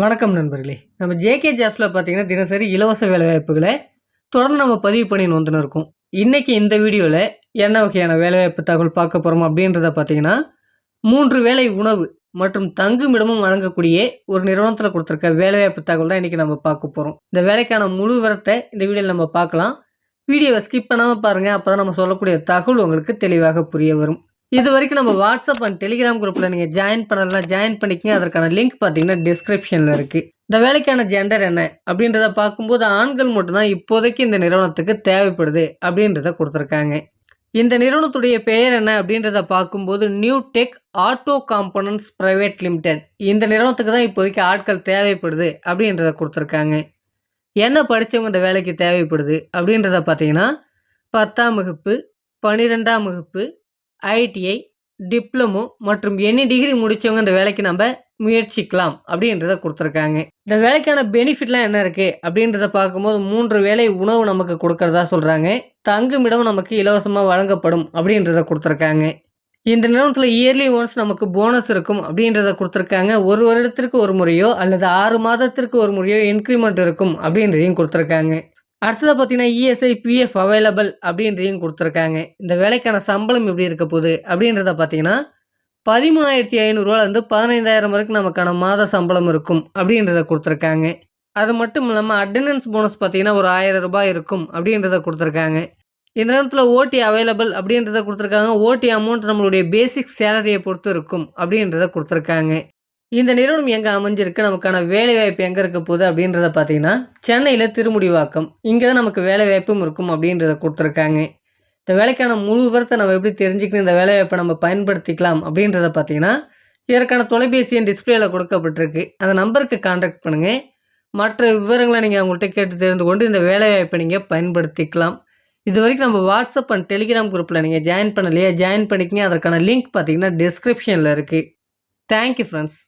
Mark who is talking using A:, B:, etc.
A: வணக்கம் நண்பர்களே. நம்ம ஜேகே ஜாப்ஸில் பார்த்தீங்கன்னா தினசரி இலவச வேலைவாய்ப்புகளை தொடர்ந்து நம்ம பதிவு பண்ணி வந்துன்னு இருக்கோம். இன்றைக்கி இந்த வீடியோவில் என்ன வகையான வேலைவாய்ப்பு தகவல் பார்க்க போகிறோம் அப்படின்றத பார்த்தீங்கன்னா மூன்று வேலை உணவு மற்றும் தங்குமிடமும் வழங்கக்கூடிய ஒரு நிறுவனத்தில் கொடுத்துருக்க வேலைவாய்ப்பு தகவல் தான் இன்றைக்கி நம்ம பார்க்க போகிறோம் இந்த வேலைக்கான முழு விவரத்தை இந்த வீடியோவில் நம்ம பார்க்கலாம். வீடியோவை ஸ்கிப் பண்ணாமல் பாருங்கள் அப்போ தான் நம்ம சொல்லக்கூடிய தகவல் உங்களுக்கு தெளிவாக புரிய வரும். இது வரைக்கும் நம்ம வாட்ஸ்அப் அண்ட் டெலிகிராம் குரூப்பில் நீங்கள் ஜாயின் பண்ணலாம் ஜாயின் பண்ணிக்கங்க. அதற்கான லிங்க் பார்த்தீங்கன்னா டிஸ்கிரிப்ஷனில் இருக்குது இந்த வேலைக்கான ஜெண்டர் என்ன அப்படின்றத பார்க்கும்போது ஆண்கள் மட்டும்தான் இப்போதைக்கு இந்த நிறுவனத்துக்கு தேவைப்படுது அப்படின்றத கொடுத்துருக்காங்க. இந்த நிறுவனத்துடைய பெயர் என்ன அப்படின்றத பார்க்கும்போது new tech auto components private limited இந்த நிறுவனத்துக்கு தான் இப்போதைக்கு ஆட்கள் தேவைப்படுது அப்படின்றத கொடுத்துருக்காங்க. என்ன படித்தவங்க இந்த வேலைக்கு தேவைப்படுது அப்படின்றத பார்த்தீங்கன்னா பத்தாம் வகுப்பு பன்னிரெண்டாம் வகுப்பு ஐடிஐ டிப்ளமோ மற்றும் எனி டிகிரி முடித்தவங்க இந்த வேலைக்கு நம்ம முயற்சிக்கலாம் அப்படின்றத கொடுத்துருக்காங்க. இந்த வேலைக்கான பெனிஃபிட்லாம் என்ன இருக்குது அப்படின்றத பார்க்கும்போது மூன்று வேலை உணவு நமக்கு கொடுக்கறதா சொல்கிறாங்க தங்குமிடம் நமக்கு இலவசமாக வழங்கப்படும் அப்படின்றத கொடுத்துருக்காங்க. இந்த நிறுவனத்தில் இயர்லி ஒன்ஸ் நமக்கு போனஸ் இருக்கும் அப்படின்றத கொடுத்துருக்காங்க. ஒரு வருடத்திற்கு ஒரு முறையோ அல்லது ஆறு மாதத்திற்கு ஒரு முறையோ இன்க்ரிமெண்ட் இருக்கும் அப்படின்றதையும் கொடுத்துருக்காங்க. அடுத்ததாக பார்த்தீங்கன்னா இஎஸ்ஐ பிஎஃப் அவைலபிள் அப்படின்றதையும் கொடுத்துருக்காங்க. இந்த வேலைக்கான சம்பளம் எப்படி இருக்க போகுது அப்படின்றத பார்த்தீங்கன்னா பதிமூணாயிரத்தி ஐநூறுரூவாலேருந்து பதினைந்தாயிரம் வரைக்கும் நமக்கான மாத சம்பளம் இருக்கும் அப்படின்றத கொடுத்துருக்காங்க. அது மட்டும் இல்லாமல் அட்டண்டன்ஸ் போனஸ் பார்த்தீங்கன்னா ஒரு ஆயிரம் ரூபாய் இருக்கும் அப்படின்றத கொடுத்துருக்காங்க. இந்த நேரத்தில் ஓடி அவைலபிள் அப்படின்றத கொடுத்துருக்காங்க. ஓடி அமௌண்ட் நம்மளுடைய பேசிக் சேலரியை பொறுத்து இருக்கும் அப்படின்றத கொடுத்துருக்காங்க. இந்த நிறுவனம் எங்கே அமைஞ்சிருக்கு? நமக்கான வேலைவாய்ப்பு எங்கே இருக்க போகுது? அப்படின்றத பார்த்தீங்கன்னா சென்னையில் திருமுடிவாக்கம். இங்கே தான் நமக்கு வேலைவாய்ப்பும் இருக்கும் அப்படின்றத கொடுத்துருக்காங்க. இந்த வேலைக்கான முழு விவரத்தை நம்ம எப்படி தெரிஞ்சுக்கணும் இந்த வேலைவாய்ப்பை நம்ம பயன்படுத்திக்கலாம் அப்படின்றத பார்த்தீங்கன்னா இதற்கான தொலைபேசி எண் டிஸ்பிளேயில் கொடுக்கப்பட்டிருக்கு. அந்த நம்பருக்கு கான்டாக்ட் பண்ணுங்கள் மற்ற விவரங்களை நீங்கள் அவங்கள்ட்ட கேட்டு தெரிந்து கொண்டு இந்த வேலைவாய்ப்பை நீங்கள் பயன்படுத்திக்கலாம். இது வரைக்கும் நம்ம வாட்ஸ்அப் அண்ட் டெலிகிராம் குரூப்பில் நீங்கள் ஜாயின் பண்ணலையா? ஜாயின் பண்ணிக்கங்க. அதற்கான லிங்க் பார்த்தீங்கன்னா டிஸ்கிரிப்ஷனில் இருக்குது தேங்க்யூ ஃப்ரெண்ட்ஸ்